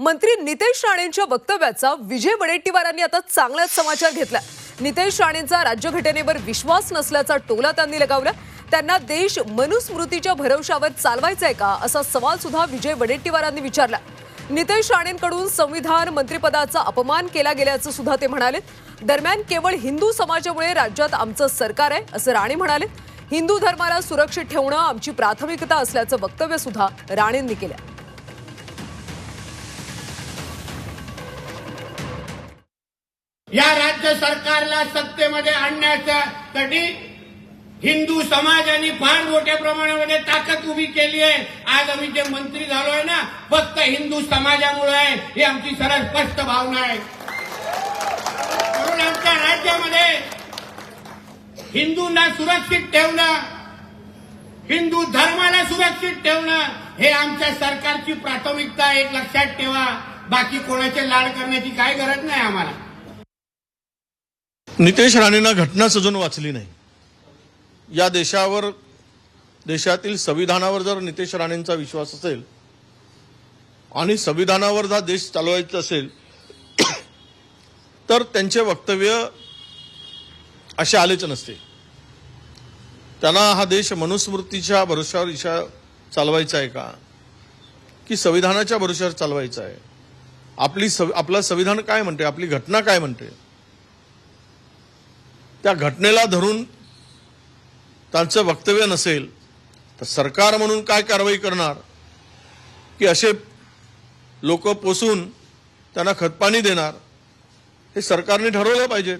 मंत्री नितेश राणेंच्या वक्तव्याचा विजय वडेट्टीवारांनी आता चांगलाच समाचार घेतला. नितेश राणेंचा राज्यघटनेवर विश्वास नसल्याचा टोला त्यांनी लगावला. त्यांना देश मनुस्मृतीच्या भरवशावर चालवायचा आहे का असा सवाल सुद्धा विजय वडेट्टीवारांनी विचारला. नितेश राणेंकडून संविधान मंत्रिपदाचा अपमान केला गेल्याचं सुद्धा ते म्हणाले. दरम्यान केवळ हिंदू समाजामुळे राज्यात आमचं सरकार आहे असं राणे म्हणाले. हिंदू धर्माला सुरक्षित ठेवणं आमची प्राथमिकता असल्याचं वक्तव्य सुद्धा राणेंनी केलं. या राज्य सरकारला सत्तेमध्ये आणण्यासाठी हिंदू समाजाने फार मोठ्या प्रमाणामध्ये ताकद उभी केली आहे. आज आम्ही जे मंत्री झालोय ना फक्त हिंदू समाजामुळे आहे. ही आमची सरळ स्पष्ट भावना आहे. म्हणून आमच्या राज्यामध्ये हिंदूंना सुरक्षित ठेवणं हिंदू धर्माला सुरक्षित ठेवणं हे आमच्या सरकारची प्राथमिकता एक लक्षात ठेवा. बाकी कोणाचे लाड करण्याची काय गरज नाही आम्हाला. नितेश राणेंना घटना सजून वाचली नाही. या देशावर देशातील संविधानावर जर नितेश राणेंचा विश्वास असेल आणि संविधानावर जर देश चालवायचा असेल तर त्यांचे वक्तव्य असे आलेच नसते. त्यांना हा देश मनुस्मृतीच्या भरोश्यावर इशा चालवायचा आहे का? की संविधानाच्या भरोश्यावर चालवायचा आहे? आपली सव आपलं संविधान काय म्हणते? आपली घटना काय म्हणते? त्या घटनेला धरून त्यांचं वक्तव्य नसेल तर सरकार म्हणून काय कारवाई करणार? की असे लोक पोसून त्यांना खतपाणी देणार? हे सरकारने ठरवलं पाहिजे